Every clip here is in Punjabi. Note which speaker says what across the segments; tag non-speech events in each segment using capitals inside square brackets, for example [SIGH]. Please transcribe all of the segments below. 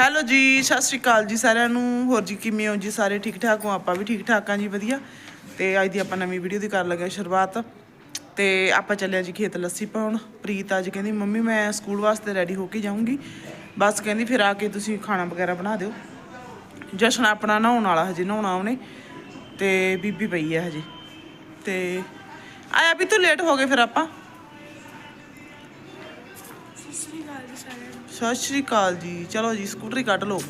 Speaker 1: ਹੈਲੋ ਜੀ, ਸਤਿ ਸ਼੍ਰੀ ਅਕਾਲ ਜੀ ਸਾਰਿਆਂ ਨੂੰ। ਹੋਰ ਜੀ ਕਿਵੇਂ ਹੋ ਜੀ? ਸਾਰੇ ਠੀਕ ਠਾਕ ਹੋ? ਆਪਾਂ ਵੀ ਠੀਕ ਠਾਕ ਹਾਂ ਜੀ, ਵਧੀਆ। ਤੇ ਅੱਜ ਦੀ ਆਪਾਂ ਨਵੀਂ ਵੀਡੀਓ ਦੀ ਕਰਨ ਲੱਗੇ ਸ਼ੁਰੂਆਤ। ਤੇ ਆਪਾਂ ਚੱਲਿਆ ਜੀ ਖੇਤ ਲੱਸੀ ਪਾਉਣ। ਪ੍ਰੀਤ ਅੱਜ ਕਹਿੰਦੀ, ਮੰਮੀ, ਮੈਂ ਸਕੂਲ ਵਾਸਤੇ ਰੈਡੀ ਹੋ ਕੇ ਜਾਊਂਗੀ। ਬਸ ਕਹਿੰਦੀ, ਫਿਰ ਆ ਕੇ ਤੁਸੀਂ ਖਾਣਾ ਵਗੈਰਾ ਬਣਾ ਦਿਓ। ਜਸ਼ਨ ਆਪਣਾ ਨਹਾਉਣ ਵਾਲਾ ਹਜੇ, ਨਹਾਉਣਾ ਉਹਨੇ। ਤੇ ਬੀਬੀ ਪਈ ਹੈ ਹਜੇ। ਤੇ ਆਇਆ ਵੀ ਤੂੰ ਲੇਟ ਹੋ ਗਏ ਫਿਰ ਆਪਾਂ? ਸਤਿ ਸ਼੍ਰੀ ਅਕਾਲ ਜੀ। ਚਲੋ ਜੀ, ਸਕੂਟਰੀ ਕੱਢ ਲਓ।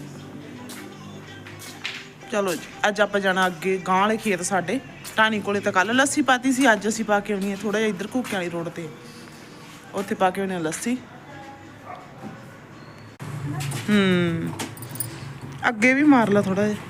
Speaker 1: ਚਲੋ ਜੀ, ਅੱਜ ਆਪਾਂ ਜਾਣਾ ਅੱਗੇ ਗਾਂ ਵਾਲੇ ਖੇਤ ਸਾਡੇ। ਟਾਣੀ ਕੋਲੇ ਤਾਂ ਕੱਲ ਲੱਸੀ ਪਾਤੀ ਸੀ, ਅੱਜ ਅਸੀਂ ਪਾ ਕੇ ਆਉਣੀ ਹੈ ਥੋੜਾ ਜਿਹਾ ਇੱਧਰ ਘੁੱਕਿਆਂ ਵਾਲੀ ਰੋਡ ਤੇ। ਉੱਥੇ ਪਾ ਕੇ ਆਉਣੀ ਆ ਲੱਸੀ। ਹੂੰ, ਅੱਗੇ ਵੀ ਮਾਰ ਲਾ ਥੋੜਾ ਜਿਹਾ।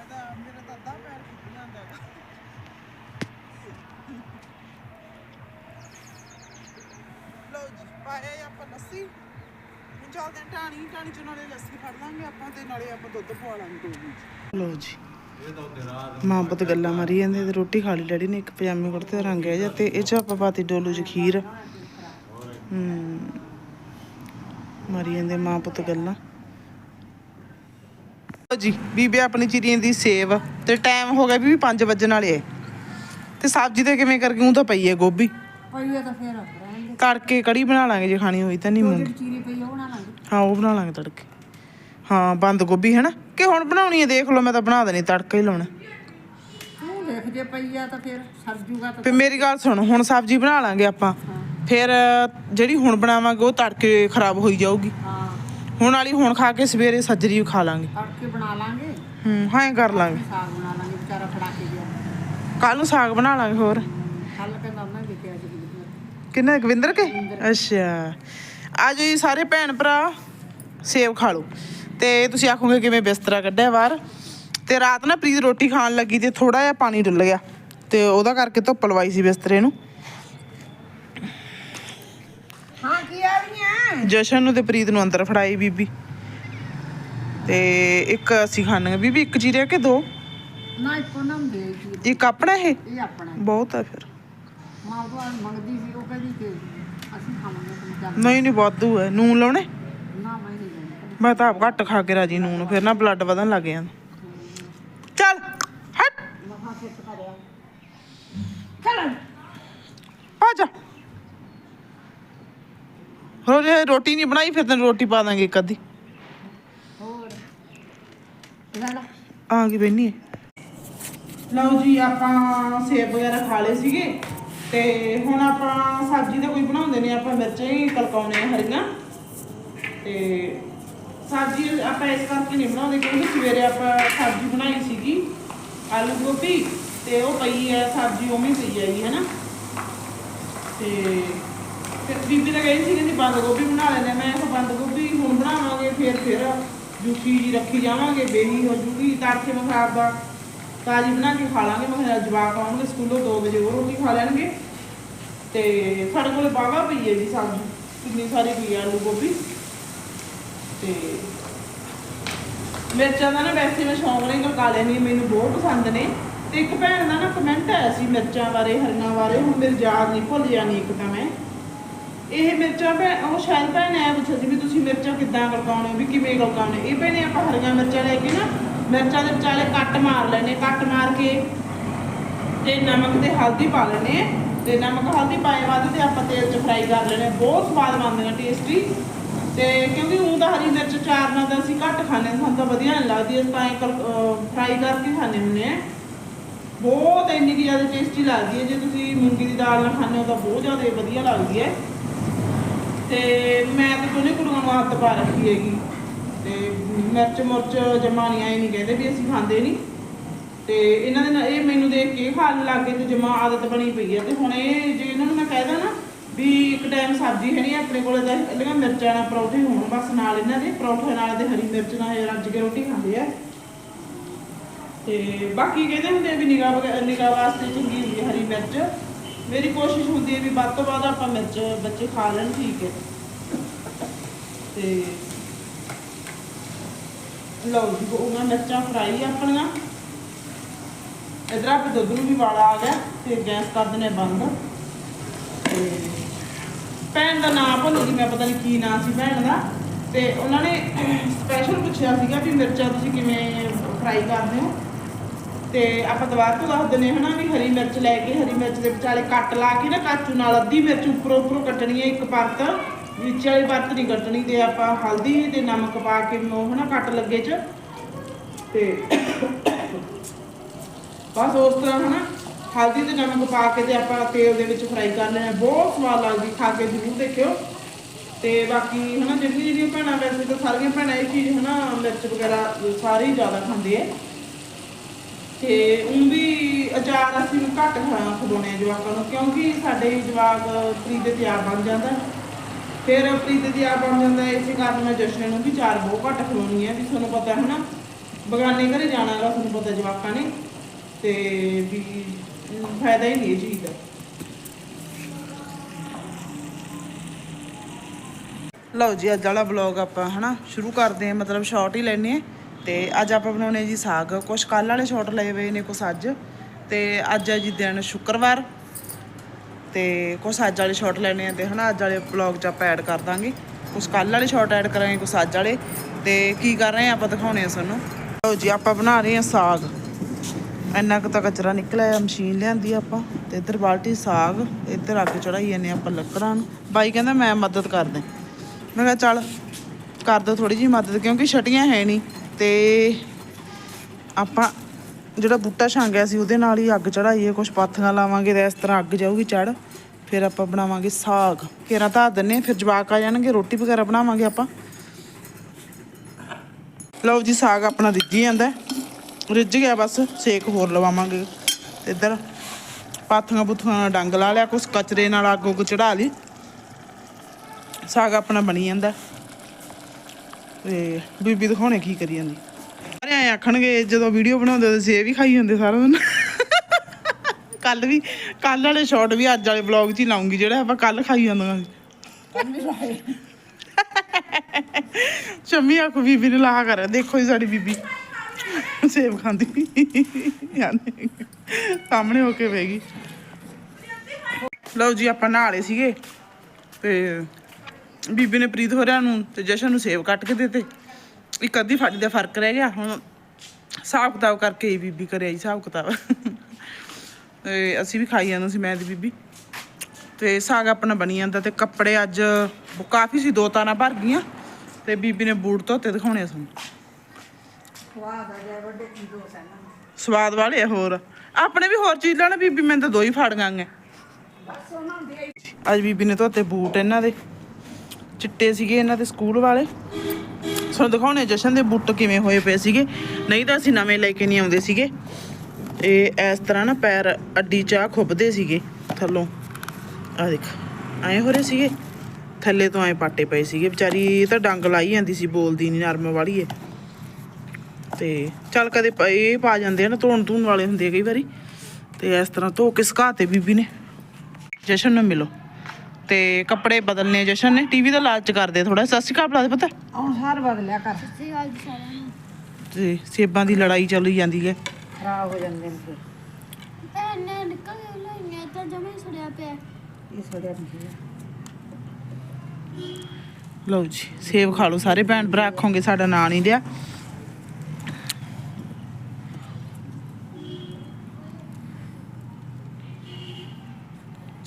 Speaker 1: ਮੈਂ ਤਾਂ ਮੇਰਾ ਤਾਂ ਅੱਧਾ ਪੈਰ ਖਿੱਚ ਜਾਂਦਾ ਹੈਗਾ। ਲਓ ਜੀ ਪਾਇਆ ਆਪਾਂ ਲੱਸੀ। ਹੁਣ ਚੱਲਦੇ ਹਾਂ ਢਾਣੀ ਢਾਣੀ ਚੋਂ ਨਾਲੇ ਲੱਸੀ ਫੜ ਲਾਂਗੇ ਆਪਾਂ ਤੇ ਨਾਲੇ ਆਪਾਂ ਦੁੱਧ ਪਵਾ ਲਾਂਗੇ ਟੋਬੀ ਲਓ ਜੀ। ਮਾਂ ਪੁੱਤ ਗੱਲਾਂ ਮਾਰੀ ਜਾਂਦੇ ਤੇ ਰੋਟੀ ਖਾ ਲਈ ਡੈਡੀ ਨੇ ਇੱਕ ਪਜਾਮੇ ਕੁੜਤੇ ਦਾ ਰੰਗ ਹੈ ਜਾਂ ਤੇ ਇਹ ਚ ਆਪਾਂ ਪਾਤੀ ਡੋਲੂ ਚ ਖੀਰ। ਹੂੰ। ਮਾਰੀ ਜਾਂਦੇ ਮਾਂ ਪੁੱਤ ਗੱਲਾਂ। ਜੀ ਬੀਬੀ ਆਪਣੀ ਚਿਰੀਆਂ ਦੀ ਸੇਵ ਤੇ ਟਾਈਮ ਹੋ ਗਿਆ ਵੀ 5 ਵਜਣ ਵਾਲੇ ਐ ਤੇ ਸਬਜ਼ੀ ਤੇ ਕਿਵੇਂ ਕਰਕੇ ਉਹ ਤਾਂ ਪਈ ਐ ਗੋਭੀ।
Speaker 2: ਪਈ ਆ ਤਾਂ ਫੇਰ
Speaker 1: ਤੜਕੇ ਕੜੀ ਬਣਾ ਲਾਂਗੇ ਜੇ ਖਾਣੀ ਹੋਈ ਤਾਂ ਨਹੀਂ ਮੂੰਗੀ
Speaker 2: ਚੀਰੀ ਪਈ ਉਹ ਬਣਾ ਲਾਂਗੇ।
Speaker 1: ਹਾਂ ਉਹ ਬਣਾ ਲਾਂਗੇ ਤੜਕੇ। ਹਾਂ ਬੰਦ ਗੋਭੀ ਹੈ ਨਾ ਕਿ ਹੁਣ ਬਣਾਉਣੀ ਹੈ ਦੇਖ ਲਓ ਮੈਂ ਤਾਂ ਬਣਾ ਦੇਣੀ ਤੜਕਾ ਹੀ ਲਾਉਣਾ।
Speaker 2: ਤੂੰ ਦੇਖ ਜੇ ਪਈ ਆ ਤਾਂ ਫੇਰ ਸਰ ਜੂਗਾ ਤਾਂ
Speaker 1: ਤੇ ਮੇਰੀ ਗੱਲ ਸੁਣ ਹੁਣ ਸਬਜ਼ੀ ਬਣਾ ਲਾਂਗੇ ਆਪਾਂ। ਫਿਰ ਜਿਹੜੀ ਹੁਣ ਬਣਾਵਾਂਗੇ ਉਹ ਤੜਕੇ ਖਰਾਬ ਹੋਈ ਜਾਊਗੀ।
Speaker 2: ਹਾਂ।
Speaker 1: ਹੁਣ ਵਾਲੀ ਹੁਣ ਖਾ ਕੇ ਸਵੇਰੇ ਸੱਜਰੀ ਖਾ ਲਾਂਗੇ।
Speaker 2: ਤੜਕੇ ਬਣਾ ਲਾਂਗੇ।
Speaker 1: ਹੂੰ ਹਾਂ ਇਹ ਕਰ ਲਾਂਗੇ।
Speaker 2: ਸਾਗ ਬਣਾ ਲਾਂਗੇ ਵਿਚਾਰਾ ਫੜਾ ਕੇ ਗਿਆ।
Speaker 1: ਕੱਲ ਨੂੰ ਸਾਗ ਬਣਾ ਲਾਂਗੇ ਹੋਰ।
Speaker 2: ਕੱਲ ਕਹਿੰਦਾ ਉਹਨਾਂ
Speaker 1: ਕਿੰਨੇ ਗਵਿੰਦਰ ਕੇ? ਅੱਛਾ। ਆਜੋ ਜੀ ਸਾਰੇ ਭੈਣ ਭਰਾ ਸੇਬ ਖਾ ਲਓ। ਤੇ ਤੁਸੀਂ ਆਖੋਗੇ ਕਿਵੇਂ ਬਿਸਤਰਾ ਕੱਢਿਆ ਬਾਹਰ। ਤੇ ਰਾਤ ਨਾ ਪ੍ਰੀਤ ਰੋਟੀ ਖਾਣ ਲੱਗੀ ਤੇ ਥੋੜਾ ਜਿਹਾ ਪਾਣੀ ਡੁੱਲ ਗਿਆ। ਤੇ ਉਹਦਾ ਕਰਕੇ ਧੁੱਪ ਲਵਾਈ ਸੀ ਬਿਸਤਰੇ ਨੂੰ
Speaker 2: ਹਾਂ ਕੀ ਆ ਰਹੀਆਂ
Speaker 1: ਜਸ਼ਨ ਨੂੰ ਤੇ ਪ੍ਰੀਤ ਨੂੰ ਅੰਦਰ ਫੜਾਈ ਬੀਬੀ। ਤੇ ਇੱਕ ਅਸੀਂ ਖਾਣਾਂਗੇ ਬੀਬੀ ਇੱਕ ਚੀਰਿਆ ਕਿ ਦੋ?
Speaker 2: ਨਾ ਇੱਕੋ ਨਾ ਦੇ ਜੀ
Speaker 1: ਇੱਕ ਆਪਣਾ ਇਹ?
Speaker 2: ਇਹ ਆਪਣਾ।
Speaker 1: ਬਹੁਤ ਆ ਫਿਰ।
Speaker 2: ਮਾਂ ਉਹ ਮੰਗਦੀ ਸੀ ਉਹ ਕਹਿੰਦੀ ਕਿ ਅਸੀਂ ਖਾਵਾਂਗੇ ਤੁਸੀਂ ਚੱਲ।
Speaker 1: ਨਹੀਂ ਨਹੀਂ ਵਾਧੂ ਹੈ ਨੂਨ ਲਾਉਣੇ?
Speaker 2: ਨਾ ਮੈਂ ਨਹੀਂ ਲੈਣੀ
Speaker 1: ਮੈਂ ਤਾਂ ਆਪ ਘੱਟ ਖਾ ਕੇ ਰਾਜੀ ਨੂਨ ਫਿਰ ਨਾ ਬਲੱਡ ਵਧਣ ਲੱਗ ਜਾਂਦਾ ਚੱਲ ਹਟ
Speaker 2: ਮਹਾ ਸਿੱਟ ਕਰਿਆ ਚੱਲ
Speaker 1: ਆ ਜਾ ਹੋਰ ਜੇ ਰੋਟੀ ਨਹੀਂ ਬਣਾਈ ਫਿਰ ਤੈਨੂੰ ਰੋਟੀ ਪਾ ਦਾਂਗੇ ਇੱਕ ਅੱਧੀ।
Speaker 2: ਹੋਰ ਲੈ ਲਾ
Speaker 1: ਆ ਗਈ ਬੈਣੀ ਲਓ। ਜੀ ਆਪਾਂ ਸੇਬ ਵਗੈਰਾ ਖਾ ਲਏ ਸੀਗੇ। ਤੇ ਹੁਣ ਆਪਾਂ ਸਬਜ਼ੀ ਤਾਂ ਕੋਈ ਬਣਾਉਂਦੇ ਨੇ ਆਪਾਂ ਮਿਰਚਾਂ ਹੀ ਕਲਕਾਉਣੇ ਹਰੀਆਂ। ਤੇ ਸਬਜ਼ੀ ਆਪਾਂ ਇਸ ਕਰਕੇ ਨਹੀਂ ਬਣਾਉਂਦੇ ਕਿਉਂਕਿ ਸਵੇਰੇ ਆਪਾਂ ਸਬਜ਼ੀ ਬਣਾਈ ਸੀਗੀ ਆਲੂ ਗੋਭੀ ਤੇ ਉਹ ਪਈ ਹੈ ਸਬਜ਼ੀ ਉਵੇਂ ਪਈ ਹੈਗੀ ਹੈ ਨਾ ਤੇ ਫਿਰ ਬੀਬੀ ਤਾਂ ਕਹਿੰਦੀ ਸੀ, ਕਹਿੰਦੀ ਬੰਦ ਗੋਭੀ ਬਣਾ ਲੈਂਦੇ ਮੈਂ ਕਿਹਾ ਬੰਦ ਗੋਭੀ ਹੁਣ ਬਣਾਵਾਂਗੇ, ਫਿਰ ਫਿਰ ਜੂਠੀ ਜੀ ਰੱਖੀ ਜਾਵਾਂਗੇ, ਬੇਹੀ ਹੋ ਜੂਗੀ, ਤੜਕੇ ਮੈਂ ਖਰਾਬ ਦਾ ਤਾਜੀ ਬਣਾ ਕੇ ਖਾ ਲਾਂਗੇ। ਮੈਂ ਕਿਹਾ ਜਵਾਕ ਆਉਣਗੇ ਸਕੂਲੋਂ 2 ਵਜੇ ਉਹ ਰੋਟੀ ਖਾ ਲੈਣਗੇ। ਤੇ ਸਾਡੇ ਕੋਲ ਬਾਵਾ ਪਈ ਹੈ ਜੀ ਸਬਜ਼ੀ, ਕਿੰਨੀ ਸਾਰੀ ਪਈ ਹੈ ਆਲੂ ਗੋਭੀ। ਤੇ ਮਿਰਚਾਂ ਦਾ ਨਾ ਵੈਸੇ ਮੈਂ ਸ਼ੌਂਕ ਨਹੀਂ ਗਲਕਾ ਲੈਣੀ ਮੈਨੂੰ ਬਹੁਤ ਪਸੰਦ ਨੇ। ਤੇ ਇੱਕ ਭੈਣ ਦਾ ਨਾ ਕਮੈਂਟ ਆਇਆ ਸੀ ਮਿਰਚਾਂ ਬਾਰੇ, ਹਰੀਆਂ ਬਾਰੇ, ਹੁਣ ਮੇਰੇ ਯਾਦ ਨਹੀਂ ਭੁੱਲ ਜਾਣੀ ਇੱਕ ਤਾਂ ਮੈਂ। ਇਹ ਮਿਰਚਾਂ ਭੈ ਉਹ ਸ਼ਾਇਦ ਭੈਣ ਐ ਪੁੱਛਿਆ ਸੀ ਵੀ ਤੁਸੀਂ ਮਿਰਚਾਂ ਕਿੱਦਾਂ ਗਲਕਾਉਣੇ ਹੋ, ਵੀ ਕਿਵੇਂ ਗਲਕਾਉਣੇ ਇਹ ਭੈਣੇ ਆਪਾਂ ਹਰੀਆਂ ਮਿਰਚਾਂ ਲੈ ਕੇ ਨਾ ਮਿਰਚਾਂ ਦੇ ਵਿਚਾਲੇ ਕੱਟ ਮਾਰ ਲੈਣੇ ਕੱਟ ਮਾਰ ਕੇ ਤੇ ਨਮਕ ਤੇ ਹਲਦੀ ਪਾ ਲੈਣੇ ਤੇ ਨਮਕ ਹਲਦੀ ਪਾਏ ਬਾਅਦ ਤੇ ਆਪਾਂ ਤੇਲ 'ਚ ਫਰਾਈ ਕਰ ਲੈਣੇ ਬਹੁਤ ਸਵਾਦ ਬਣਦੇ ਬਣਦੀਆਂ ਟੇਸਟੀ ਤੇ ਕਿਉਂਕਿ ਉਹ ਤਾਂ ਹਰੀ ਮਿਰਚ ਚਾਰ ਨਾਲ ਤਾਂ ਅਸੀਂ ਘੱਟ ਖਾਂਦੇ ਸਾਨੂੰ ਤਾਂ ਵਧੀਆ ਨਹੀਂ ਲੱਗਦੀ। ਅਸੀਂ ਤਾਂ ਫਰਾਈ ਕਰਕੇ ਖਾਂਦੇ ਹੁੰਦੇ ਆ ਬਹੁਤ ਇੰਨੀ ਕੁ ਜ਼ਿਆਦਾ ਟੇਸਟੀ ਲੱਗਦੀ ਹੈ। ਜੇ ਤੁਸੀਂ ਮੂੰਗੀ ਦੀ ਦਾਲ ਨਾਲ ਖਾਂਦੇ ਹੋ ਤਾਂ ਬਹੁਤ ਜ਼ਿਆਦਾ ਵਧੀਆ ਲੱਗਦੀ ਹੈ। ਤੇ ਮੈਂ ਤੇ ਦੋਨੇ ਕੁੜੀਆਂ ਨੂੰ ਹੱਥ ਪਾ ਰੱਖੀ ਹੈਗੀ। ਤੇ ਮਿਰਚ ਮੁਰਚ ਜਮਾ ਨਹੀਂ ਆਏ ਨਹੀਂ ਕਹਿੰਦੇ ਵੀ ਅਸੀਂ ਖਾਂਦੇ ਨਹੀਂ। ਤੇ ਇਹਨਾਂ ਦੇ ਨਾਲ ਇਹ ਮੈਨੂੰ ਦੇਖ ਕੇ ਖਾਣ ਲੱਗ ਗਏ ਤੇ ਜਮਾ ਆਦਤ ਬਣੀ ਪਈ ਹੈ ਤੇ ਹੁਣ ਇਹ ਜੇ ਇਹਨਾਂ ਨੂੰ ਮੈਂ ਕਹਿ ਨਾ ਵੀ ਇੱਕ ਟਾਈਮ ਸਬਜ਼ੀ ਹੈ ਨਹੀਂ ਆਪਣੇ ਕੋਲ, ਤਾਂ ਇਹਨਾਂ ਮਿਰਚਾਂ ਨਾਲ ਪਰੌਂਠੇ ਹੋਣ, ਬਸ ਨਾਲ ਇਹਨਾਂ ਦੇ ਪਰੌਂਠੇ ਨਾਲ ਤੇ ਹਰੀ ਮਿਰਚ ਨਾਲ ਰੱਜ ਕੇ ਰੋਟੀ ਖਾਂਦੇ ਆ। ਤੇ ਬਾਕੀ ਕਹਿੰਦੇ ਹੁੰਦੇ ਆ ਵੀ ਨਿਗਾਹ ਨਿਗਾਹ ਵਾਸਤੇ ਚੰਗੀ ਹੁੰਦੀ ਹਰੀ ਮਿਰਚ। ਮੇਰੀ ਕੋਸ਼ਿਸ਼ ਹੁੰਦੀ ਹੈ ਵੀ ਵੱਧ ਤੋਂ ਵੱਧ ਆਪਾਂ ਮਿਰਚ ਬੱਚੇ ਖਾ ਲੈਣ, ਠੀਕ ਹੈ। ਤੇ ਲਓ ਜੀ ਉਹਨਾਂ ਮਿਰਚਾਂ ਫਰਾਈ ਆਪਣੀਆਂ। ਇਧਰ ਆਪੇ ਦੁੱਧ ਨੂੰ ਵੀ ਵਾਲਾ ਆ ਗਿਆ, ਤੇ ਗੈਸ ਕਰ ਦਿੰਦੇ ਬੰਦ। ਤੇ ਭੈਣ ਦਾ ਨਾਮ ਭੁੱਲ ਗਈ, ਮੈਂ ਪਤਾ ਨਹੀਂ ਕੀ ਨਾਮ ਸੀ ਭੈਣ ਦਾ। ਤੇ ਉਹਨਾਂ ਨੇ ਸਪੈਸ਼ਲ ਪੁੱਛਿਆ ਸੀਗਾ ਵੀ ਮਿਰਚਾਂ ਤੁਸੀਂ ਕਿਵੇਂ ਫਰਾਈ ਕਰਦੇ ਹੋ। ਤੇ ਆਪਾਂ ਦੁਬਾਰਾ ਤੋਂ ਦੱਸ ਦਿੰਦੇ ਹਾਂ ਹਨਾ ਵੀ ਹਰੀ ਮਿਰਚ ਲੈ ਕੇ, ਹਰੀ ਮਿਰਚ ਦੇ ਵਿਚਾਲੇ ਕੱਟ ਲਾ ਕੇ ਨਾ ਕਾਚੂ ਨਾਲ ਅੱਧੀ ਮਿਰਚ ਉੱਪਰੋਂ ਉੱਪਰੋਂ ਕੱਟਣੀ ਹੈ, ਇੱਕ ਪਰਤ। ਵਿੱਚ ਵਾਲੀ ਪਰਤ ਨਹੀਂ ਕੱਟਣੀ ਤੇ ਆਪਾਂ ਹਲਦੀ ਤੇ ਨਮਕ ਪਾ ਕੇ ਉਹ ਹਨਾ ਕੱਟ ਲੱਗੇ ਚ। ਤੇ ਬਸ ਉਸ ਤਰ੍ਹਾਂ ਹਨਾ, ਹਲਦੀ ਤੇ ਨਮਕ ਪਾ ਕੇ ਤੇ ਆਪਾਂ ਤੇਲ ਦੇ ਵਿੱਚ ਫਰਾਈ ਕਰ ਲੈਣਾ ਬਹੁਤ ਸਵਾਦ ਲੱਗਦੀ ਖਾ ਕੇ ਜ਼ਰੂਰ ਦੇਖਿਓ। ਤੇ ਬਾਕੀ ਹਨਾ ਜਿਹੜੀਆਂ ਜਿਹੜੀਆਂ ਭੈਣਾਂ ਵੈਸੇ ਤਾਂ ਸਾਰੀਆਂ ਭੈਣਾਂ ਇਹ ਚੀਜ਼ ਹਨਾ ਮਿਰਚ ਵਗੈਰਾ ਸਾਰੇ ਹੀ ਜ਼ਿਆਦਾ ਖਾਂਦੀ ਹੈ ਤੇ ਉਹ ਵੀ ਅਚਾਰ ਅਸੀਂ ਘੱਟ ਖਾ ਖਵਾਉਣੇ ਜਵਾਕਾਂ ਨੂੰ, ਕਿਉਂਕਿ ਸਾਡੇ ਜਵਾਕ ਪ੍ਰੀਤ ਦੇ ਤਿਆਰ ਬਣ ਜਾਂਦਾ। ਫਿਰ ਪ੍ਰੀਤ ਦੇ ਤਿਆਰ ਬਣ ਜਾਂਦਾ, ਇਸੇ ਕਾਰਨ ਮੈਂ ਜਸ਼ਨ ਨੂੰ ਵੀ ਚਾਰ ਬਹੁਤ ਘੱਟ ਖਵਾਉਣੀ ਹੈ, ਵੀ ਤੁਹਾਨੂੰ ਪਤਾ ਹੈ ਨਾ, ਬਗਾਨੇ ਘਰੇ ਜਾਣਾ ਹੈਗਾ, ਤੁਹਾਨੂੰ ਪਤਾ ਜਵਾਕਾਂ ਨੇ, ਤੇ ਵੀ ਫਾਇਦਾ ਹੀ ਨਹੀਂ ਇਹ ਚੀਜ਼ ਦਾ। ਲਓ ਜੀ, ਅੱਜ ਵਾਲਾ ਵਲੌਗ ਆਪਾਂ ਹਨਾ ਸ਼ੁਰੂ ਕਰਦੇ ਹਾਂ, ਮਤਲਬ ਸ਼ਾਰਟ ਹੀ ਲੈਣੇ ਆ ਤੇ ਅੱਜ ਆਪਾਂ ਬਣਾਉਣੇ ਜੀ ਸਾਗ। ਕੁਛ ਕੱਲ ਵਾਲੇ ਸ਼ਾਰਟ ਲਏ ਹੋਏ ਨੇ ਕੁਛ ਅੱਜ। ਤੇ ਅੱਜ ਹੈ ਜੀ ਦਿਨ ਸ਼ੁੱਕਰਵਾਰ। ਤੇ ਕੁਛ ਅੱਜ ਵਾਲੇ ਸ਼ਾਰਟ ਲੈਣੇ ਆ ਤੇ ਹਨਾ, ਅੱਜ ਵਾਲੇ ਵਲੌਗ 'ਚ ਆਪਾਂ ਐਡ ਕਰ ਦਾਂਗੇ। ਕੁਛ ਕੱਲ ਵਾਲੇ ਸ਼ਾਰਟ ਐਡ ਕਰਾਂਗੇ, ਕੁਛ ਅੱਜ ਵਾਲੇ। ਤੇ ਕੀ ਕਰ ਰਹੇ ਆ ਆਪਾਂ ਦਿਖਾਉਣੇ ਆ ਤੁਹਾਨੂੰ। ਲਓ ਜੀ, ਆਪਾਂ ਬਣਾ ਰਹੇ ਆ ਸਾਗ। ਇੰਨਾ ਕੁ ਤਾਂ ਕਚਰਾ ਨਿਕਲਿਆ ਮਸ਼ੀਨ ਲਿਆਂਦੀ ਆਪਾਂ। ਤੇ ਇੱਧਰ ਬਾਲਟੀ ਸਾਗ, ਇੱਧਰ ਅੱਗ ਚੜਾਈ ਜਾਂਦੇ ਆਪਾਂ ਲੱਕੜਾਂ ਨੂੰ। ਬਾਈ ਕਹਿੰਦਾ ਮੈਂ ਮਦਦ ਕਰ ਦੇ ਮੈਂ ਕਿਹਾ ਚੱਲ, ਕਰ ਦੋ ਥੋੜੀ ਜਿਹੀ ਮਦਦ, ਕਿਉਂਕਿ ਛਟੀਆਂ ਹੈ ਨਹੀਂ। ਤੇ ਆਪਾਂ ਜਿਹੜਾ ਬੂਟਾ ਛਾਂਗਿਆ ਸੀ ਉਹਦੇ ਨਾਲ ਹੀ ਅੱਗ ਚੜਾਈਏ ਕੁਝ ਪਾਥੀਆਂ ਲਾਵਾਂਗੇ ਤੇ ਇਸ ਤਰ੍ਹਾਂ ਅੱਗ ਜਾਊਗੀ ਚੜ ਫਿਰ ਆਪਾਂ ਬਣਾਵਾਂਗੇ ਸਾਗ। ਘੇਰਾ ਧਾ ਦਿੰਨੇ ਆ, ਫਿਰ ਜਵਾਕ ਆ ਜਾਣਗੇ ਰੋਟੀ ਵਗੈਰਾ ਬਣਾਵਾਂਗੇ ਆਪਾਂ। ਲਓ ਜੀ ਸਾਗ ਆਪਣਾ ਰਿੱਝੀ ਜਾਂਦਾ ਰਿੱਝ ਗਿਆ ਬਸ ਸੇਕ ਹੋਰ ਲਵਾਵਾਂਗੇ। ਇੱਧਰ ਪਾਥੀਆਂ ਬੁੱਥੀਆਂ ਨਾਲ ਡੰਗ ਲਾ ਲਿਆ ਕੁਛ ਕਚਰੇ ਨਾਲ ਅੱਗ ਉੱਗ ਚੜਾ ਲਈ। ਸਾਗ ਆਪਣਾ ਬਣੀ ਜਾਂਦਾ ਤੇ ਬੀਬੀ ਦਿਖਾਉਣੇ ਕੀ ਕਰੀ ਜਾਂਦੀ। ਸਾਰੇ ਐਂ ਆਖਣਗੇ, ਜਦੋਂ ਵੀਡੀਓ ਬਣਾਉਂਦੇ ਤੇ ਸੇਵ ਹੀ ਖਾਈ ਜਾਂਦੇ ਸਾਰਾ ਦਿਨ। ਕੱਲ ਵੀ ਕੱਲ ਵਾਲੇ ਸ਼ਾਰਟ ਵੀ ਅੱਜ ਵਾਲੇ ਵਲੌਗ 'ਚ ਹੀ ਲਾਉਂਗੀ, ਜਿਹੜਾ ਆਪਾਂ ਕੱਲ ਖਾਈ ਜਾਂਦੀਆਂ ਸੀ।
Speaker 2: ਕੰਨ ਵੀ ਲਾਏ
Speaker 1: ਆਖੋ, ਬੀਬੀ ਨੂੰ ਲਾਹ ਕਰ, ਦੇਖੋ ਜੀ ਸਾਡੀ ਬੀਬੀ। ਸੇਬ ਖਾਂਦੀ। ਸਾਹਮਣੇ ਹੋ ਕੇ ਬੈਗੀ ਲਓ ਜੀ, ਆਪਾਂ ਨਾਲੇ ਸੀਗੇ ਤੇ ਬੀਬੀ ਨੇ ਪ੍ਰੀਤ ਹੋਰਿਆਂ ਨੂੰ ਤੇ ਜਸ਼ਨ ਨੂੰ ਸੇਬ ਕੱਟ ਕੇ ਦਿੱਤੇ। ਇੱਕ ਅੱਧੀ ਫਾੜੀ ਦਾ ਫ਼ਰਕ ਰਹਿ ਗਿਆ। ਹੁਣ ਹਿਸਾਬ ਕਿਤਾਬ ਕਰਕੇ ਹੀ ਬੀਬੀ ਕਰਿਆ ਜੀ ਹਿਸਾਬ ਕਿਤਾਬ। ਤੇ ਅਸੀਂ ਵੀ ਖਾਈ ਜਾਂਦੇ ਸੀ ਮੈਂ ਤੇ ਬੀਬੀ। ਤੇ ਸਾਗ ਆਪਣਾ ਬਣੀ ਜਾਂਦਾ ਤੇ ਕੱਪੜੇ ਅੱਜ ਕਾਫੀ ਸੀ ਦੋ ਤਾਰਾਂ ਭਰ ਗਈਆਂ। ਤੇ ਬੀਬੀ ਨੇ ਬੂਟ ਧੋਤੇ ਦਿਖਾਉਣੇ ਸਾਨੂੰ।
Speaker 2: ਸਵਾਦ ਆ ਜਾਏ ਵੱਡੇ ਕੀ ਦੋ ਸੈਨ
Speaker 1: ਸਵਾਦ ਵਾਲੇ ਆ ਹੋਰ। ਆਪਣੇ ਵੀ ਹੋਰ ਚੀਜ਼ ਲੈਣਾ ਬੀਬੀ ਮੈਨੂੰ ਤਾਂ ਦੋ ਹੀ ਫਾੜ ਗਾਂਗੇ ਅੱਜ ਬੀਬੀ ਨੇ ਧੋਤੇ ਬੂਟ ਇਹਨਾਂ ਦੇ। ਚਿੱਟੇ ਸੀਗੇ ਇਹਨਾਂ ਦੇ ਸਕੂਲ ਵਾਲੇ। ਸੋ ਦਿਖਾਉਣੇ ਜਸ਼ਨ ਦੇ ਬੁੱਟ ਕਿਵੇਂ ਹੋਏ ਪਏ ਸੀਗੇ। ਨਹੀਂ ਤਾਂ ਅਸੀਂ ਨਵੇਂ ਲੈ ਕੇ ਨਹੀਂ ਆਉਂਦੇ ਸੀਗੇ। ਇਹ ਇਸ ਤਰ੍ਹਾਂ ਨਾ ਪੈਰ ਅੱਡੀ ਚਾਹ ਖੁੱਬਦੇ ਸੀਗੇ ਥੱਲੋਂ। ਆ ਦੇਖ, ਐਂ ਹੋ ਰਹੇ ਸੀਗੇ। ਥੱਲੇ ਤੋਂ ਐਂ ਪਾਟੇ ਪਏ ਸੀਗੇ। ਵਿਚਾਰੀ ਇਹ ਤਾਂ ਡੰਗ ਲਾਈ ਜਾਂਦੀ ਸੀ, ਬੋਲਦੀ ਨਹੀਂ ਨਰਮ ਵਾਲੀ ਏ। ਤੇ ਚੱਲ ਕਦੇ ਇਹ ਪਾ ਜਾਂਦੇ ਆ ਨਾ, ਧੋਣ ਧੂਣ ਵਾਲੇ ਹੁੰਦੇ ਆ ਕਈ ਵਾਰੀ। ਤੇ ਇਸ ਤਰ੍ਹਾਂ ਧੋ ਕੇ ਸੁਕਾਤੇ ਬੀਬੀ ਨੇ। ਜਸ਼ਨ ਨੂੰ ਮਿਲੋ। ਤੇ ਕੱਪੜੇ ਬਦਲਨੇ ਜਸ਼ਨ ਨੇ ਟੀਵੀ ਦਾ ਲਾਲਚ ਕਰਦੇ ਥੋੜਾ ਸਤਿ ਸ਼੍ਰੀ ਅਕਾਲ ਬੁਲਾ ਦੇ ਪਤਾ।
Speaker 2: ਆਉਂ ਸਾਰ ਬਦਲਿਆ ਕਰ।
Speaker 1: ਤੇ ਸੇਬਾਂ ਦੀ ਲੜਾਈ ਚੱਲੀ ਜਾਂਦੀ ਹੈ।
Speaker 2: ਖਰਾਬ ਹੋ ਜਾਂਦੇ ਨੇ ਫਿਰ।
Speaker 3: ਭੈਣੇ ਨਿਕਲ ਗਏ ਲੋਈਆਂ ਤਾਂ ਜਮੇ ਸੜਿਆ ਪਿਆ।
Speaker 2: ਇਹ ਸੜਿਆ ਨਹੀਂ
Speaker 1: ਲਓ ਜੀ ਸੇਬ ਖਾ ਲਓ ਸਾਰੇ ਭੈਣ ਭਰਾ ਆਖੋਗੇ ਸਾਡਾ ਨਾਂ ਨਹੀਂ ਲਿਆ।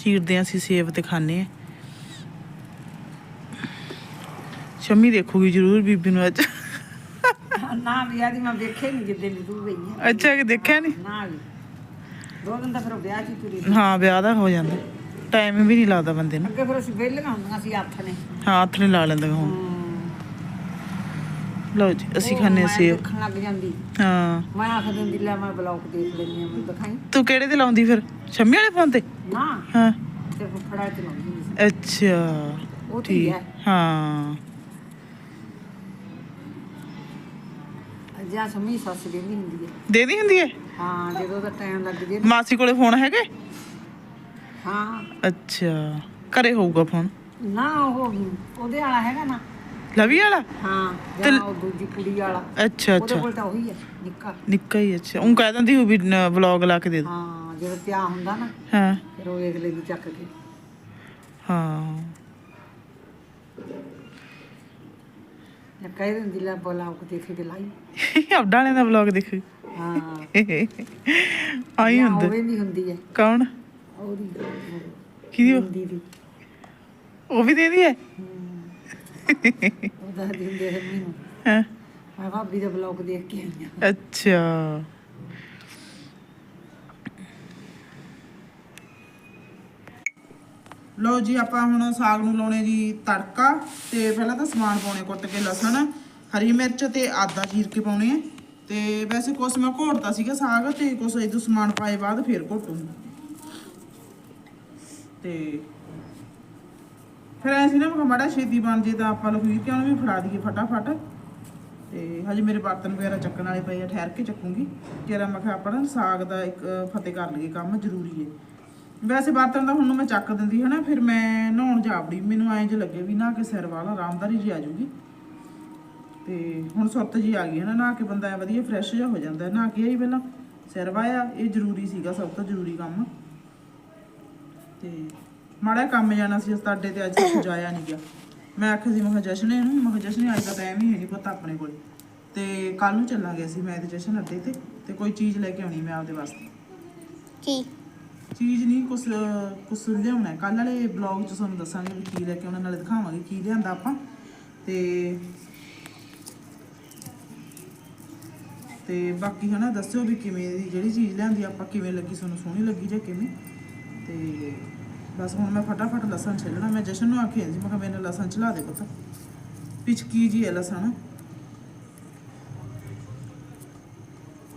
Speaker 1: ਚੀਰਦੇ ਹਾਂ ਅਸੀਂ ਸੇਬ ਤੇ ਖਾਣੇ ਆ। ਸ਼ੰਮੀ ਦੇਖੂਗੀ ਜ਼ਰੂਰ ਬੀਬੀ ਨੂੰ ਅੱਜ।
Speaker 2: ਨਾ ਵਿਆਹ ਦੀ ਮੈਂ ਵੇਖੇ ਨਹੀਂ ਜਿੱਦੇ ਦੀ ਤੂੰ ਗਈ ਹੈ
Speaker 1: ਅੱਛਾ ਕਿ ਦੇਖਿਆ ਨਹੀਂ?
Speaker 2: ਨਾ ਵੀ। ਦੋ ਦਿਨ ਤਾਂ ਫਿਰ ਵਿਆਹ ਹੀ ਤੁਰੀ।
Speaker 1: ਹਾਂ ਵਿਆਹ ਦਾ ਹੋ ਜਾਂਦਾ। ਟਾਈਮ ਵੀ ਨਹੀਂ ਲੱਗਦਾ ਬੰਦੇ ਨੂੰ।
Speaker 2: ਅੱਗੇ ਫਿਰ ਅਸੀਂ ਵਿਹਲੀਆਂ ਹੁੰਦੀਆਂ ਸੀ ਹੱਥ ਨੇ।
Speaker 1: ਹਾਂ ਹੱਥ ਨਹੀਂ ਲਾ ਲੈਂਦੇ ਹੁਣ। ਲਓ ਜੀ ਅਸੀਂ ਖਾਣੇ ਸੇਬ।
Speaker 2: ਦੇਖਣ ਲੱਗ ਜਾਂਦੀ।
Speaker 1: ਹਾਂ।
Speaker 2: ਮੈਂ ਆਖ ਦਿੰਦੀ ਲੈ ਮੈਂ ਬਲੌਗ ਦੇਖ ਲੈਂਦੀ ਆ ਮੈਂ ਦਿਖਾਈ।
Speaker 1: ਤੂੰ ਕਿਹੜੇ ਤੇ ਲਾਉਂਦੀ ਫਿਰ? ਸ਼ੰਮੀ ਵਾਲੇ ਫੋਨ ਤੇ?
Speaker 2: ਨਾ।
Speaker 1: ਹਾਂ।
Speaker 2: ਤੇ ਫੜਾ ਚ ਲਾਉਂਦੀ ਹੁੰਦੀ ਸੀ।
Speaker 1: ਅੱਛਾ।
Speaker 2: ਉਹ ਠੀਕ
Speaker 1: ਠੀਕ।
Speaker 2: ਹੈ।
Speaker 1: ਹਾਂ।
Speaker 2: ਜਾਂ ਸਮੀ ਸੱਸ ਦੇਂਦੀ ਹੁੰਦੀ ਹੈ।
Speaker 1: ਦੇਦੀ ਹੁੰਦੀ ਹੈ?
Speaker 2: ਹਾਂ ਜਦੋਂ ਦਾ ਟਾਈਮ ਲੱਗ ਜੇ
Speaker 1: ਮਾਸੀ ਕੋਲੇ ਫੋਨ ਹੈਗੇ?
Speaker 2: ਹਾਂ।
Speaker 1: ਅੱਛਾ। ਘਰੇ ਹੋਊਗਾ ਫੋਨ?
Speaker 2: ਨਾ ਉਹ ਉਹਦੇ ਵਾਲਾ ਹੈਗਾ ਨਾ।
Speaker 1: ਲਵੀ ਵਾਲਾ?
Speaker 2: ਹਾਂ
Speaker 1: ਤੇ-
Speaker 2: ਉਹ ਦੂਜੀ ਕੁੜੀ ਵਾਲਾ।
Speaker 1: ਅੱਛਾ
Speaker 2: ਉਹਦੇ
Speaker 1: ਅੱਛਾ
Speaker 2: ਕੋਲ ਤਾਂ ਉਹੀ ਹੈ ਨਿੱਕਾ।
Speaker 1: ਨਿੱਕਾ ਹੀ ਅੱਛਾ। ਉਹ ਕਹਿ ਦਿੰਦੀ ਉਹ ਵੀ ਵਲੌਗ ਲਾ ਕੇ ਦੇ ਦੋ।
Speaker 2: ਹਾਂ ਜਦੋਂ ਪਿਆ ਹੁੰਦਾ ਨਾ
Speaker 1: ਹਾਂ।
Speaker 2: ਫਿਰ ਉਹ ਵੇਖ ਲੈਂਦੀ ਚੱਕ ਕੇ।
Speaker 1: ਹਾਂ।
Speaker 2: ਜਾਂ ਕਹਿ ਦਿੰਦੀ ਲੈ ਬਲੌਗ ਦੇਖੇ ਤੇ ਲਾਈ। [LAUGHS]
Speaker 1: ਅੱਡਾ ਵਾਲਿਆਂ ਦਾ ਵਲੌਗ ਦੇਖ।
Speaker 2: ਹਾਂ। [LAUGHS]
Speaker 1: ਆਈ
Speaker 2: ਜਾਂ
Speaker 1: ਹੁੰਦਾ।
Speaker 2: ਹੋਵੇ ਨਹੀਂ ਹੁੰਦੀ ਹੈ।
Speaker 1: ਕੌਣ?
Speaker 2: ਉਹਦੀ।
Speaker 1: ਕਿਹਦੀ ਉਹ?
Speaker 2: ਹਿੰਦੀ ਦੀ।
Speaker 1: ਉਹ ਵੀ ਦੇਦੀ ਹੈ?
Speaker 2: ਉਹ ਦੱਸਦੀ ਹੁੰਦੀ ਹੈ ਮੈਨੂੰ।
Speaker 1: ਹਾਂ?
Speaker 2: ਮੈਂ ਭਾਬੀ ਦਾ ਬਲੌਗ ਦੇਖ ਕੇ ਆਈ ਹਾਂ।
Speaker 1: ਅੱਛਾ। ਲਓ ਜੀ ਆਪਾਂ ਹੁਣ ਸਾਗ ਨੂੰ ਲਾਉਣੇ ਜੀ ਤੜਕਾ ਤੇ ਪਹਿਲਾਂ ਤਾਂ ਸਮਾਨ ਪਾਉਣੇ ਕੁੱਟ ਕੇ ਲਸਣ ਹਰੀ ਮਿਰਚ ਤੇ ਆਦਾ ਚੀਰ ਕੇ ਪਾਉਣੇ ਆ। ਤੇ ਵੈਸੇ ਕੁਛ ਮੈਂ ਘੋੜਤਾ ਸੀਗਾ ਸਾਗ ਤੇ ਕੁਛ ਇਦੋਂ ਸਮਾਨ ਪਾਏ ਬਾਅਦ ਫੇਰ ਘੋਟੂੰਗੀ। ਤੇ ਫਿਰ ਐਂ ਸੀ ਨਾ, ਮੈਂ ਕਿਹਾ ਮਾੜਾ ਛੇਤੀ ਬਣ ਜੇ ਤਾਂ ਆਪਾਂ ਲਖਵੀਰ ਕਿ ਉਹਨੂੰ ਵੀ ਫੜਾ ਦਈਏ ਫਟਾਫਟ। ਤੇ ਹਜੇ ਮੇਰੇ ਬਰਤਨ ਵਗੈਰਾ ਚੱਕਣ ਵਾਲੇ ਪਏ ਆ, ਠਹਿਰ ਕੇ ਚੱਕੂੰਗੀ। ਜਿਹੜਾ ਮੈਂ ਕਿਹਾ ਆਪਣਾ ਸਾਗ ਦਾ ਇੱਕ ਫਤਿਹ ਕਰ ਲਈਏ ਕੰਮ, ਜ਼ਰੂਰੀ ਹੈ ਵੈਸੇ ਬਰਤਨ ਤਾਂ ਹੁਣ ਨੂੰ ਮੈਂ ਚੱਕ ਦਿੰਦੀ, ਹਨਾ, ਫਿਰ ਮੈਂ ਨਹਾਉਣ ਜਾਵੜੀ। ਮੈਨੂੰ ਐਂ ਜੇ ਲੱਗੇ ਵੀ ਨਾ ਕਿ ਸਿਰ ਵਾਲਾ ਆਰਾਮਦਾਰੀ ਜੀ ਆ ਜੂਗੀ ਤੇ ਹੁਣ ਸੁਰਤ ਜੀ ਆ ਗਈ ਹੈ ਨਾ ਨਹਾ ਕੇ ਬੰਦਾ ਐਂ ਵਧੀਆ ਫਰੈਸ਼ ਜਿਹਾ ਹੋ ਜਾਂਦਾ। ਨਹਾ ਕੇ ਆਈ ਪਹਿਲਾਂ, ਸਿਰ ਵਾਇਆ, ਇਹ ਜ਼ਰੂਰੀ ਸੀਗਾ, ਸਭ ਤੋਂ ਜ਼ਰੂਰੀ ਕੰਮ। ਤੇ ਮਾੜਾ ਕੰਮ ਜਾਣਾ ਸੀ ਅੱਡੇ ਤੇ ਅੱਜ ਸਜਾਇਆ ਨਹੀਂ ਗਿਆ। ਮੈਂ ਆਖਿਆ ਸੀ ਮੈਂ ਕਿਹਾ ਜਸ਼ਨ ਇਹਨੂੰ ਮੈਂ ਕਿਹਾ ਜਸ਼ਨ ਅੱਜ ਦਾ ਟਾਈਮ ਹੀ ਹੈ ਨਹੀਂ ਪਤਾ ਆਪਣੇ ਕੋਲ। ਤੇ ਕੱਲ ਨੂੰ ਚੱਲਾਂਗੇ ਅਸੀਂ ਮੈਂ ਤੇ ਜਸ਼ਨ ਅੱਡੇ ਤੇ ਤੇ ਕੋਈ ਚੀਜ਼ ਲੈ ਕੇ ਆਉਣੀ ਮੈਂ ਆਪਦੇ ਵਾਸਤੇ।
Speaker 3: ਕੀ?
Speaker 1: ਚੀਜ਼ ਨਹੀਂ ਕੁਛ ਕੁਛ ਲਿਆਉਣਾ ਕੱਲ ਵਾਲੇ ਬਲੌਗ 'ਚ ਤੁਹਾਨੂੰ ਦੱਸਾਂਗੇ ਵੀ ਕੀ ਲੈ ਕੇ ਆਉਣਾ ਨਾਲੇ ਦਿਖਾਵਾਂਗੇ ਕੀ ਲਿਆਂਦਾ ਆਪਾਂ। ਤੇ ਤੇ ਬਾਕੀ ਹਨਾ ਦੱਸਿਓ ਵੀ ਕਿਵੇਂ ਦੀ ਜਿਹੜੀ ਚੀਜ਼ ਲਿਆਂਦੀ ਆਪਾਂ ਕਿਵੇਂ ਲੱਗੀ ਤੁਹਾਨੂੰ ਸੋਹਣੀ ਲੱਗੀ ਜਾਂ ਕਿਵੇਂ? ਤੇ ਬਸ ਹੁਣ ਮੈਂ ਫਟਾਫਟ ਲਸਣ ਛਿੱਲਣਾ, ਮੈਂ ਜਸ਼ਨ ਨੂੰ ਆਖਿਆ ਸੀ, ਮੈਂ ਕਿਹਾ ਮੈਨੂੰ ਲਸਣ ਛਿਲਾ ਦੇ ਪੁੱਤ। ਪਿਚਕੀ ਜੀ ਹੈ ਲਸਣ।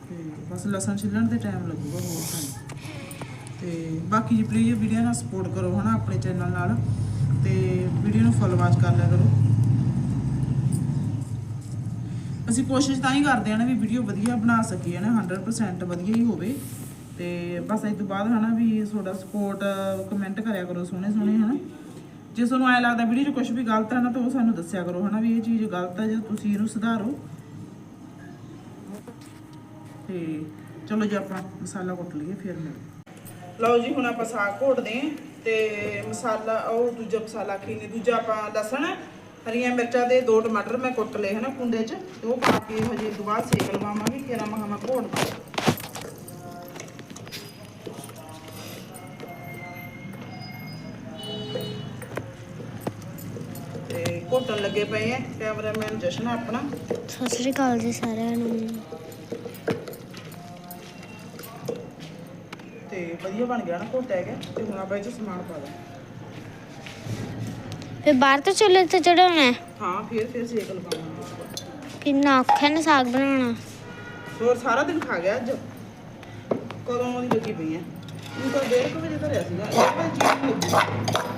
Speaker 1: ਤੇ ਬਸ ਲਸਣ ਛਿੱਲਣ ਤੇ ਟਾਈਮ ਲੱਗੂਗਾ ਹੋਰ ਤਾਂ ਤੇ ਬਾਕੀ ਜੀ ਪਲੀਜ਼ ਵੀਡੀਓ ਨਾਲ ਸਪੋਰਟ ਕਰੋ ਹਨਾ ਆਪਣੇ ਚੈਨਲ ਨਾਲ। ਤੇ ਵੀਡੀਓ ਨੂੰ ਫੁੱਲ ਵਾਚ ਕਰ ਲਿਆ ਕਰੋ। ਅਸੀਂ ਕੋਸ਼ਿਸ਼ ਤਾਂ ਹੀ ਕਰਦੇ ਆ ਨਾ ਵੀ ਵੀਡੀਓ ਵਧੀਆ ਬਣਾ ਸਕੀਏ ਨਾ 100% ਵਧੀਆ ਹੀ ਹੋਵੇ। ਤੇ ਬਸ ਇਸ ਤੋਂ ਬਾਅਦ ਹਨਾ ਵੀ ਤੁਹਾਡਾ ਸਪੋਰਟ ਕਮੈਂਟ ਕਰਿਆ ਕਰੋ ਸੋਹਣੇ ਸੋਹਣੇ, ਹਨਾ। ਜੇ ਤੁਹਾਨੂੰ ਐ ਲੱਗਦਾ ਵੀਡੀਓ 'ਚ ਕੁਝ ਵੀ ਗਲਤ ਹੈ ਨਾ, ਤਾਂ ਉਹ ਸਾਨੂੰ ਦੱਸਿਆ ਕਰੋ, ਹਨਾ, ਵੀ ਇਹ ਚੀਜ਼ ਗਲਤ ਹੈ ਜੇ ਤੁਸੀਂ ਇਹਨੂੰ ਸੁਧਾਰੋ। ਤੇ ਚਲੋ ਜੀ, ਆਪਾਂ ਮਸਾਲਾ ਕੁੱਟ ਲਈਏ ਫਿਰ ਮਿਲ ਲਓ ਜੀ, ਹੁਣ ਆਪਾਂ ਸਾਗ ਘੋਟਦੇ ਆਂ ਤੇ ਮਸਾਲਾ, ਉਹ ਦੂਜਾ ਮਸਾਲਾ ਖੀਨੇ ਦੂਜਾ ਆਪਾਂ ਲਸਣ, ਹਰੀਆਂ ਮਿਰਚਾਂ ਦੇ ਦੋ ਟਮਾਟਰ ਮੈਂ ਕੁੱਟ ਲਏ, ਹਨਾ, ਕੁੰਡੇ 'ਚ। ਤੇ ਉਹ ਪਾ ਕੇ ਹਜੇ ਤੋਂ ਬਾਅਦ ਸੇਕ ਲਵਾਵਾਂਗੇ ਕਿਰਾ ਮਹਾਂ ਮੈਂ ਘੋਟਦਾ। ਘੋਟਣ ਲੱਗੇ ਪਏ ਆ ਕੈਮਰਾਮੈਨ ਜਸ਼ਨ ਆ ਆਪਣਾ।
Speaker 3: ਸਤਿ ਸ੍ਰੀ ਅਕਾਲ ਜੀ ਸਾਰਿਆਂ ਨੂੰ।
Speaker 1: ਤੇ ਵਧੀਆ ਬਣ ਗਿਆ ਨਾ ਘੋਟਿਆ ਗਿਆ ਤੇ ਹੁਣ ਆਪਾਂ ਇਹ 'ਚ ਸਮਾਨ ਪਾ ਦਾਂ
Speaker 3: ਫਿਰ ਬਾਹਰ ਤੋਂ ਚੁੱਲ੍ਹੇ ਤੇ ਚੜਾਉਣਾ ਹੈ?
Speaker 1: ਹਾਂ ਫਿਰ ਫਿਰ ਸੇਕ ਲਵਾਵਾਂਗੇ
Speaker 3: ਕਿੰਨਾ ਔਖਾ ਨਾ ਸਾਗ ਬਣਾਉਣਾ।
Speaker 1: ਹੋਰ ਸਾਰਾ ਦਿਨ ਖਾ ਗਿਆ ਅੱਜ? ਕਦੋਂ ਦੀ ਲੱਗੀ ਪਈ ਐ ਉਹ ਤਾਂ ਡੇਢ ਕੁ ਵਜੇ ਧਰਿਆ ਸੀਗਾ ਇੱਕ ਵਜੇ ਚੀਜ਼ ਨਹੀਂ ਲੱਗੀ।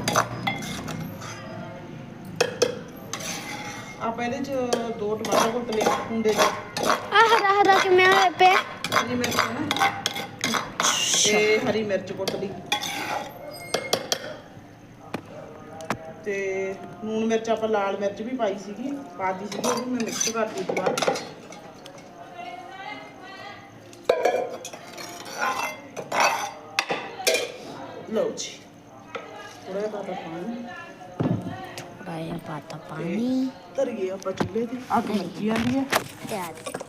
Speaker 1: ਆਪਾਂ ਇਹਦੇ ਚ ਦੋ ਟਮਾਟਰ ਕੁੱਟ ਲਏ ਕੁੰਡੇ ਚ
Speaker 3: ਆ ਹਰਾ ਹਰਾ ਕਿਵੇਂ ਹੋਇਆ ਪਿਆ
Speaker 1: ਹਰੀ ਮਿਰਚ ਨਾ ਤੇ ਹਰੀ ਮਿਰਚ ਕੁੱਟ ਲਈ ਤੇ ਨੂਣ ਮਿਰਚ ਆਪਾਂ ਲਾਲ ਮਿਰਚ ਵੀ ਪਾਈ ਸੀਗੀ ਪਾਤੀ ਸੀਗੀ ਉਹ ਵੀ ਮੈਂ ਮਿਕਸ ਕਰਤੀ ਦੁਬਾਰਾ ਲਓ ਜੀ ਥੋੜਾ ਜਿਹਾ ਪਾਤਾ ਪਾਣੀ
Speaker 3: ਜਿਹਾ ਪਾਤਾ ਪਾਣੀ।
Speaker 1: ਧਰੀਏ ਆਪਾਂ ਚੁੱਲ੍ਹੇ ਤੇ। ਅੱਗ ਲੱਗੀ ਜਾਂਦੀ ਹੈ
Speaker 3: ਤੇ ਆ ਦੇਖੋ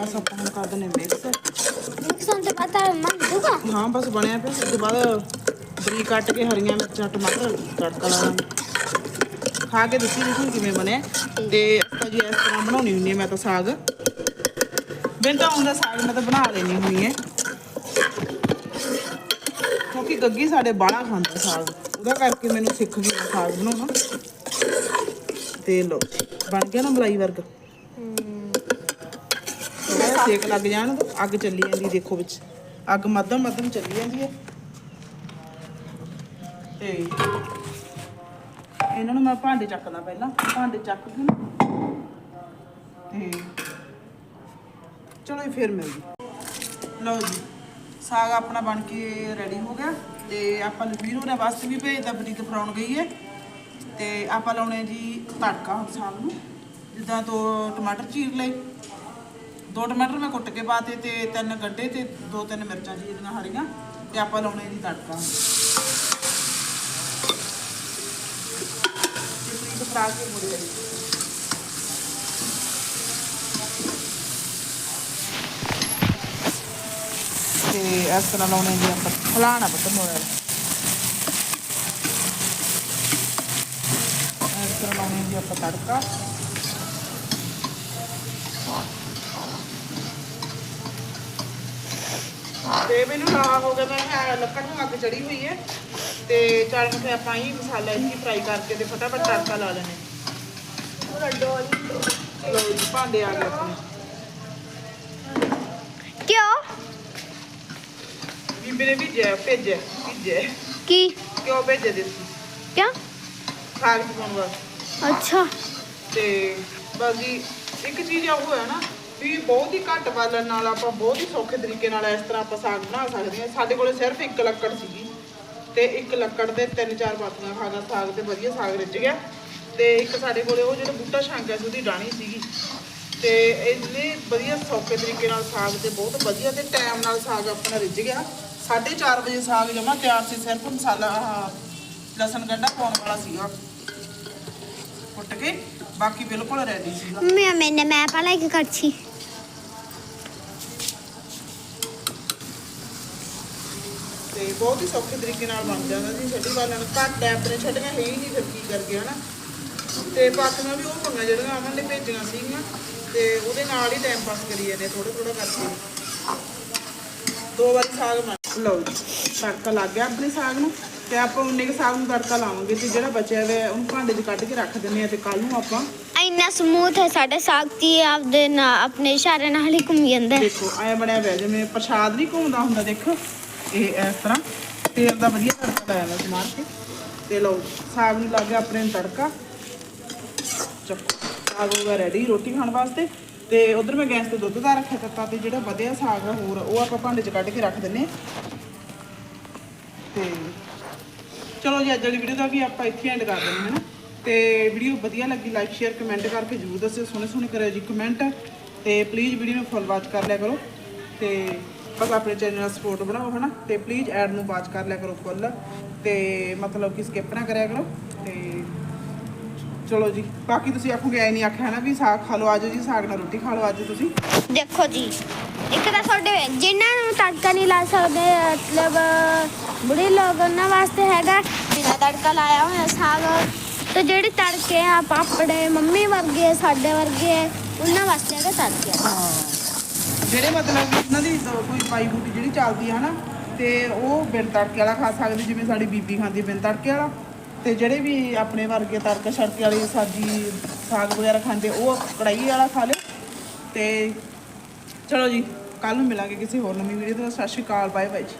Speaker 1: ਬਸ ਆਪਾਂ ਹੁਣ ਕਰ ਦਿੰਦੇ ਮਿਕਸ
Speaker 3: ਨੁਕਸਾਨ ਤੇ ਪਤਾ ਮੰਗੂ ਗਿਆ
Speaker 1: ਹਾਂ ਬਸ ਬਣਿਆ ਪਿਆ। ਉਸ ਤੋਂ ਬਾਅਦ ਬਰੀ ਕੱਟ ਕੇ ਹਰੀਆਂ ਮਿਰਚਾਂ ਟਮਾਟਰ ਤੜਕਾ ਲਾਵਾਂਗੇ। ਖਾ ਕੇ ਦੱਸੀ ਦੇਖੀ ਕਿਵੇਂ ਬਣਿਆ ਤੇ ਆਪਾਂ ਜੀ ਇਸ ਤਰ੍ਹਾਂ ਬਣਾਉਣੀ ਹੁੰਦੀ ਹੈ ਮੈਂ ਤਾਂ ਸਾਗ। ਬਿਨ ਤਾਂ ਹੁੰਦਾ ਸਾਗ ਮੈਂ ਤਾਂ ਬਣਾ ਲੈਣੀ ਹੁੰਦੀ ਹੈ ਕਿਉਂਕਿ ਗੱਗੀ ਸਾਡੇ ਬਾਹਲਾ ਖਾਂਦਾ ਸਾਗ। ਉਹਦਾ ਕਰਕੇ ਮੈਨੂੰ ਸਿੱਖ ਗਈ ਸਾਗ ਬਣਾਉਣਾ। ਤੇ ਲੋ ਬਣ ਗਿਆ ਨਾ ਮਲਾਈ ਵਰਗਾ। ਥੋੜਾ ਸੇਕ ਲੱਗ ਜਾਣ, ਅੱਗ ਚੱਲੀ ਜਾਂਦੀ ਦੇਖੋ ਵਿੱਚ। ਅੱਗ ਮੱਧਮ ਮੱਧਮ ਚੱਲੀ ਜਾਂਦੀ ਹੈ ਤੇ ਇਹਨਾਂ ਨੂੰ ਮੈਂ ਭਾਂਡੇ ਚੱਕਦਾ ਪਹਿਲਾਂ। ਭਾਂਡੇ ਚੱਕ ਕੇ ਤੇ ਚਲੋ ਜੀ, ਫਿਰ ਮਿਲਦੇ। ਲਓ ਜੀ। ਸਾਗ ਆਪਣਾ ਬਣ ਕੇ ਰੈਡੀ ਹੋ ਗਿਆ ਤੇ ਆਪਾਂ ਲਵੀਰ ਹੋਰਾਂ ਵਾਸਤੇ ਵੀ ਭੇਜਦਾ ਬਰੀਕ ਫਰਾਉਣ ਗਈ ਹੈ ਤੇ ਆਪਾਂ ਲਾਉਣੇ ਜੀ ਤੜਕਾ ਹੁਣ ਸਾਗ ਨੂੰ, ਜਿੱਦਾਂ ਦੋ ਟਮਾਟਰ ਚੀਰ ਲਏ। ਦੋ ਟਮਾਟਰ ਮੈਂ ਕੁੱਟ ਕੇ ਪਾਤੇ ਤੇ ਤਿੰਨ ਗੱਡੇ ਤੇ ਦੋ ਤਿੰਨ ਮਿਰਚਾਂ ਚੀਰੀਆਂ ਹਰੀਆਂ, ਤੇ ਆਪਾਂ ਲਾਉਣੇ ਜੀ ਤੜਕਾ। ਤੇ ਬਰੀਕ ਫਰਾ ਕੇ ਮੁੜੇ ਤੇ ਇਸ ਤਰ੍ਹਾਂ ਲਾਉਣੇ ਜੀ ਆਪਾਂ। ਫਲਾਣਾ ਬਟਨ ਹੋਇਆ ਇਸ ਤਰ੍ਹਾਂ ਲਾਉਣੇ ਜੀ ਆਪਾਂ ਤੜਕਾ। ਤੇ ਮੈਨੂੰ ਨਾ ਹੋ ਗਿਆ ਮੈਂ ਲੱਕੜ ਨੂੰ ਅੱਗ ਚੜੀ ਹੋਈ ਹੈ। ਤੇ ਚੱਲ ਮੈਂ ਆਪਾਂ ਹੀ ਮਸਾਲਾ ਇੱਥੇ ਫਰਾਈ ਕਰਕੇ ਤੇ ਫਟਾਫਟ ਤੜਕਾ ਲਾ ਲੈਣੇ ਲੋ ਜੀ ਭਾਂਡੇ ਆ ਗਏ ਆਪਣੇ
Speaker 3: ਕਿਉਂ
Speaker 1: ਬੀਬੀ ਨੇ ਭੇਜਿਆ ਭੇਜਿਆ ਭੇਜਿਆ
Speaker 3: ਕੀ
Speaker 1: ਕਿਉਂ ਭੇਜਿਆ ਦਿੱਤੀ
Speaker 3: ਕਿਉਂ
Speaker 1: ਸਾਗ ਪਕਾਉਣ ਵਾਸਤੇ
Speaker 3: ਅੱਛਾ
Speaker 1: ਤੇ ਬਸ ਜੀ ਇੱਕ ਚੀਜ਼ ਆ ਉਹ ਹੈ ਨਾ ਵੀ ਬਹੁਤ ਹੀ ਘੱਟ ਬਾਲਣ ਨਾਲ ਆਪਾਂ ਬਹੁਤ ਹੀ ਸੌਖੇ ਤਰੀਕੇ ਨਾਲ ਇਸ ਤਰ੍ਹਾਂ ਆਪਾਂ ਸਾਗ ਬਣਾ ਸਕਦੇ ਹਾਂ ਸਾਡੇ ਕੋਲੇ ਸਿਰਫ ਇੱਕ ਲੱਕੜ ਸੀਗੀ ਤੇ ਇੱਕ ਲੱਕੜ ਦੇ ਤਿੰਨ ਚਾਰ ਪਾਤੀਆਂ ਖਾ ਗਿਆ ਸਾਗ ਤੇ ਵਧੀਆ ਸਾਗ ਰਿੱਝ ਗਿਆ ਤੇ ਇੱਕ ਸਾਡੇ ਕੋਲੇ ਉਹ ਜਿਹੜਾ ਬੂਟਾ ਛਾਂਗਿਆ ਸੀ ਉਹਦੀ ਡਾਣੀ ਸੀਗੀ ਤੇ ਇਹਨੇ ਵਧੀਆ ਸੌਖੇ ਤਰੀਕੇ ਨਾਲ ਸਾਗ ਤੇ ਬਹੁਤ ਵਧੀਆ ਤੇ ਟਾਈਮ ਨਾਲ ਸਾਗ ਆਪਣਾ ਰਿੱਝ ਗਿਆ 4:30 ਵਜੇ ਸਾਗ ਜਮਾ ਤਿਆਰ ਸੀ ਸਿਰਫ ਮਸਾਲਾ ਆਹ ਲਸਣ ਗੰਢਾ ਪਾਉਣ ਵਾਲਾ ਸੀਗਾ। ਕੁੱਟ ਕੇ ਬਾਕੀ ਬਿਲਕੁਲ ਰੈਡੀ ਸੀਗਾ।
Speaker 3: ਮੈਂ ਮੈਨੇ ਮੈਂ ਪਹਿਲਾਂ ਇੱਕ ਕਰਛੀ।
Speaker 1: ਤੇ ਬਹੁਤ ਹੀ ਸੌਖੇ ਤਰੀਕੇ ਨਾਲ ਬਣ ਜਾਂਦਾ ਜੀ ਛੱਡੀ ਵਾਲਣ ਘੱਟ ਹੈ ਆਪਣੇ ਛੱਡੀਆਂ ਹੈ ਹੀ ਨਹੀਂ ਫਿਰ ਕੀ ਕਰ ਗਿਆ ਨਾ ਤੇ ਪਾਤੀਆਂ ਵੀ ਉਹ ਪੰਗਾ ਜਿਹੜੀਆਂ ਅਮਨ ਨੇ ਭੇਜੀਆਂ ਸੀਗੀਆਂ। ਤੇ ਉਹਦੇ ਨਾਲ ਹੀ ਟਾਈਮ ਪਾਸ ਕਰੀ ਜਾਂਦੇ ਥੋੜਾ ਥੋੜਾ ਕਰਕੇ। ਦੋ ਵਾਰੀ ਸਾਗ ਲਓ ਜੀ ਤੜਕਾ ਲੱਗ ਗਿਆ ਆਪਣੇ ਸਾਗ ਨੂੰ ਤੇ ਆਪਾਂ ਉਨੇ ਕੁ ਸਾਗ ਨੂੰ ਤੜਕਾ ਲਾਵਾਂਗੇ ਤੇ ਜਿਹੜਾ ਬਚਿਆ ਹੋਇਆ ਉਹਨੂੰ ਭਾਂਡੇ 'ਚ ਕੱਢ ਕੇ ਰੱਖ ਦਿੰਨੇ ਆ ਤੇ ਕੱਲ ਨੂੰ ਆਪਾਂ
Speaker 3: ਇੰਨਾ ਸਮੂਥ ਹੈ ਸਾਡਾ ਸਾਗ ਤੀ ਆਪਦੇ ਨਾਲ ਆਪਣੇ ਇਸ਼ਾਰੇ ਨਾਲ ਹੀ ਘੁੰਮ ਜਾਂਦਾ ਹੈ।
Speaker 1: ਦੇਖੋ ਐ ਬਣਿਆ ਹੋਇਆ ਜਿਵੇਂ ਪ੍ਰਸ਼ਾਦ ਨਹੀਂ ਘੁੰਮਦਾ ਹੁੰਦਾ ਦੇਖੋ। ਇਹ ਇਸ ਤਰ੍ਹਾਂ ਤੇਲ ਦਾ ਵਧੀਆ ਤੜਕਾ ਲਾਇਆ ਮੈਂ ਮਾਰ ਕੇ। ਤੇ ਲਓ ਸਾਗ ਨੂੰ ਲੱਗ ਗਿਆ ਆਪਣੇ ਨੂੰ ਤੜਕਾ। ਚੱਕੋ ਸਾਗ ਹੋ ਗਿਆ ਰੈਡੀ ਰੋਟੀ ਖਾਣ ਵਾਸਤੇ। ਤੇ ਉਧਰ ਮੈਂ ਗੈਸ ਤੇ ਦੁੱਧ ਦਾ ਰੱਖਿਆ ਦਿੱਤਾ ਤੇ ਜਿਹੜਾ ਵਧਿਆ ਸਾਗ ਆ ਹੋਰ, ਉਹ ਆਪਾਂ ਭਾਂਡੇ 'ਚ ਕੱਢ ਕੇ ਰੱਖ ਦਿੰਨੇ ਆ ਤੇ ਚਲੋ ਜੀ, ਅੱਜ ਵਾਲੀ ਵੀਡੀਓ ਦਾ ਵੀ ਆਪਾਂ ਇੱਥੇ ਐਂਡ ਕਰ ਦਿੰਦੇ ਹਾਂ ਨਾ? ਤੇ ਵੀਡੀਓ ਵਧੀਆ ਲੱਗੀ ਲਾਈਕ ਸ਼ੇਅਰ ਕਮੈਂਟ ਕਰਕੇ ਜਰੂਰ ਦੱਸਿਓ ਸੋਹਣੇ ਸੋਹਣੇ ਕਰਿਓ ਜੀ ਕਮੈਂਟ ਤੇ ਪਲੀਜ਼ ਵੀਡੀਓ ਨੂੰ ਫੁੱਲ ਵਾਚ ਕਰ ਲਿਆ ਕਰੋ। ਤੇ ਬਸ ਆਪਣੇ ਚੈਨਲ ਨਾਲ ਸਪੋਰਟ ਬਣਾਓ ਹਨਾ ਤੇ ਪਲੀਜ਼ ਐਡ ਨੂੰ ਵਾਚ ਕਰ ਲਿਆ ਕਰੋ ਫੁੱਲ ਤੇ ਮਤਲਬ ਕਿ ਸਕਿਪ ਨਾ ਕਰਿਆ ਕਰੋ। ਤੇ ਚਲੋ ਜੀ ਬਾਕੀ ਤੁਸੀਂ ਆਖੋਗੇ ਐ ਨਹੀਂ ਆਖਿਆ ਨਾ ਵੀ ਸਾਗ ਖਾ ਲਓ ਆਜੋ ਜੀ ਸਾਗ ਨਾਲ ਰੋਟੀ ਖਾ ਲਓ ਅੱਜ ਤੁਸੀਂ।
Speaker 3: ਦੇਖੋ ਜੀ ਇੱਕ ਤਾਂ ਤੁਹਾਡੇ ਜਿਨ੍ਹਾਂ ਨੂੰ ਤੜਕਾ ਨਹੀਂ ਲਾ ਸਕਦੇ ਮਤਲਬ ਬੁੜੇ ਲੋਕ ਉਹਨਾਂ ਵਾਸਤੇ ਹੈਗਾ ਬਿਨਾਂ ਤੜਕਾ ਲਾਇਆ ਹੋਇਆ ਸਾਗ। ਤੇ ਜਿਹੜੇ ਤੜਕੇ ਆ ਪਾਪੜੇ ਮੰਮੀ ਵਰਗੇ ਸਾਡੇ ਵਰਗੇ ਉਹਨਾਂ ਵਾਸਤੇ ਹੈਗਾ ਤੜਕੇ।
Speaker 1: ਜਿਹੜੇ ਮਤਲਬ ਉਹਨਾਂ ਦੋ- ਕੋਈ ਪਾਈ ਬੂਟੀ ਜਿਹੜੀ ਚੱਲਦੀ ਹੈ ਨਾ ਤੇ ਉਹ ਬਿਨ ਤੜਕੇ ਵਾਲਾ ਖਾ ਸਕਦੇ ਜਿਵੇਂ ਸਾਡੀ ਬੀਬੀ ਖਾਂਦੀ ਬਿਨ ਤੜਕੇ ਵਾਲਾ। ਤੇ ਜਿਹੜੇ ਵੀ ਆਪਣੇ ਵਰਗੇ ਤੜਕੇ ਛੜਕੇ ਵਾਲੀ ਸਬਜ਼ੀ ਸਾਗ ਵਗੈਰਾ ਖਾਂਦੇ, ਉਹ ਕੜਾਈ ਵਾਲਾ ਖਾ ਲਿਓ। ਤੇ ਚਲੋ ਜੀ ਕੱਲ ਨੂੰ ਮਿਲਾਂਗੇ ਕਿਸੇ ਹੋਰ ਨਵੀਂ ਵੀਡੀਓ ਤੋਂ। ਸਤਿ ਸ਼੍ਰੀ ਅਕਾਲ ਬਾਏ ਬਾਏ ਜੀ।